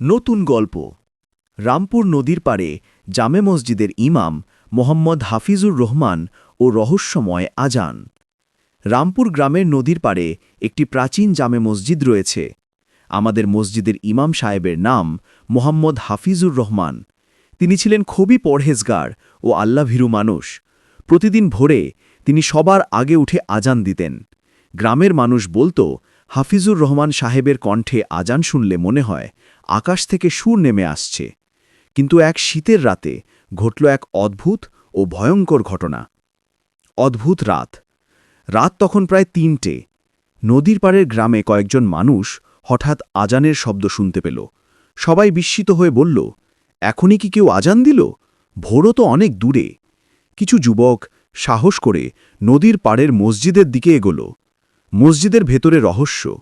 নতুন গল্প। রামপুর নদীর পাড়ে জামে মসজিদের ইমাম মোহাম্মদ হাফিজুর রহমান ও রহস্যময় আজান। রামপুর গ্রামের নদীর পাড়ে একটি প্রাচীন জামে মসজিদ রয়েছে। আমাদের মসজিদের ইমাম সাহেবের নাম মোহাম্মদ হাফিজুর রহমান। তিনি ছিলেন খুবই পরহেজগার ও আল্লাভীরু মানুষ। প্রতিদিন ভোরে তিনি সবার আগে উঠে আজান দিতেন। গ্রামের মানুষ বলতো হাফিজুর রহমান সাহেবের কণ্ঠে আজান শুনলে মনে হয়, আকাশ থেকে সুর নেমে আসছে। কিন্তু এক শীতের রাতে ঘটল এক অদ্ভুত ও ভয়ঙ্কর ঘটনা। অদ্ভুত রাত। রাত তখন প্রায় তিনটে। নদীর পাড়ের গ্রামে কয়েকজন মানুষ হঠাৎ আজানের শব্দ শুনতে পেল। সবাই বিস্মিত হয়ে বলল, এখনই কি কেউ আজান দিল? ভোরও তো অনেক দূরে। কিছু যুবক সাহস করে নদীর পাড়ের মসজিদের দিকে এগোল। মসজিদের ভেতরে রহস্য।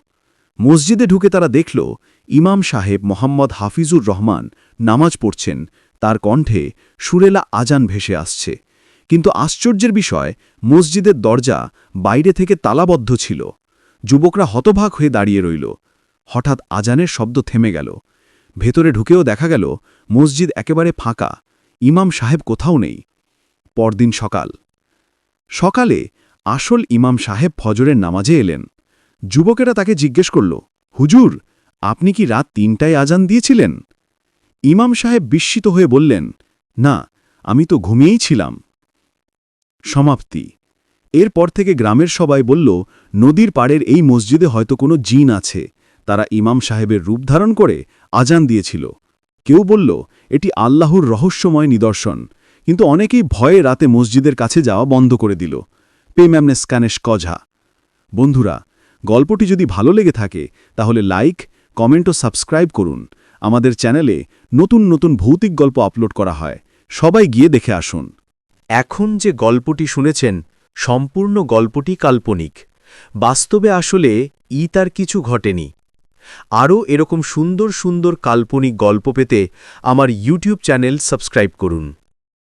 মসজিদে ঢুকে তারা দেখল, ইমাম সাহেব মোহাম্মদ হাফিজুর রহমান নামাজ পড়ছেন, তার কণ্ঠে সুরেলা আজান ভেসে আসছে। কিন্তু আশ্চর্যের বিষয়, মসজিদের দরজা বাইরে থেকে তালাবদ্ধ ছিল। যুবকরা হতভাগ হয়ে দাঁড়িয়ে রইল। হঠাৎ আজানের শব্দ থেমে গেল। ভেতরে ঢুকেও দেখা গেল, মসজিদ একেবারে ফাঁকা। ইমাম সাহেব কোথাও নেই। পরদিন সকাল। সকালে আসল ইমাম সাহেব ফজরের নামাজে এলেন। যুবকেরা তাকে জিজ্ঞেস করল, হুজুর, আপনি কি রাত তিনটায় আজান দিয়েছিলেন? ইমাম সাহেব বিস্মিত হয়ে বললেন, না, আমি তো ঘুমিয়েই ছিলাম। সমাপ্তি। এরপর থেকে গ্রামের সবাই বলল, নদীর পাড়ের এই মসজিদে হয়তো কোনো জিন আছে। তারা ইমাম সাহেবের রূপ ধারণ করে আজান দিয়েছিল। কেউ বলল, এটি আল্লাহর রহস্যময় নিদর্শন। কিন্তু অনেকেই ভয়ে রাতে মসজিদের কাছে যাওয়া বন্ধ করে দিল। পেম্যামনে স্ক্যানেশ কঝা। বন্ধুরা, গল্পটি যদি ভালো লেগে থাকে, তাহলে লাইক, কমেন্ট ও সাবস্ক্রাইব করুন। আমাদের চ্যানেলে নতুন নতুন ভৌতিক গল্প আপলোড করা হয়। সবাই গিয়ে দেখে আসুন। এখন যে গল্পটি শুনেছেন, সম্পূর্ণ গল্পটি কাল্পনিক। বাস্তবে আসলে ই তার কিছু ঘটেনি। আরও এরকম সুন্দর সুন্দর কাল্পনিক গল্প পেতে আমার ইউটিউব চ্যানেল সাবস্ক্রাইব করুন।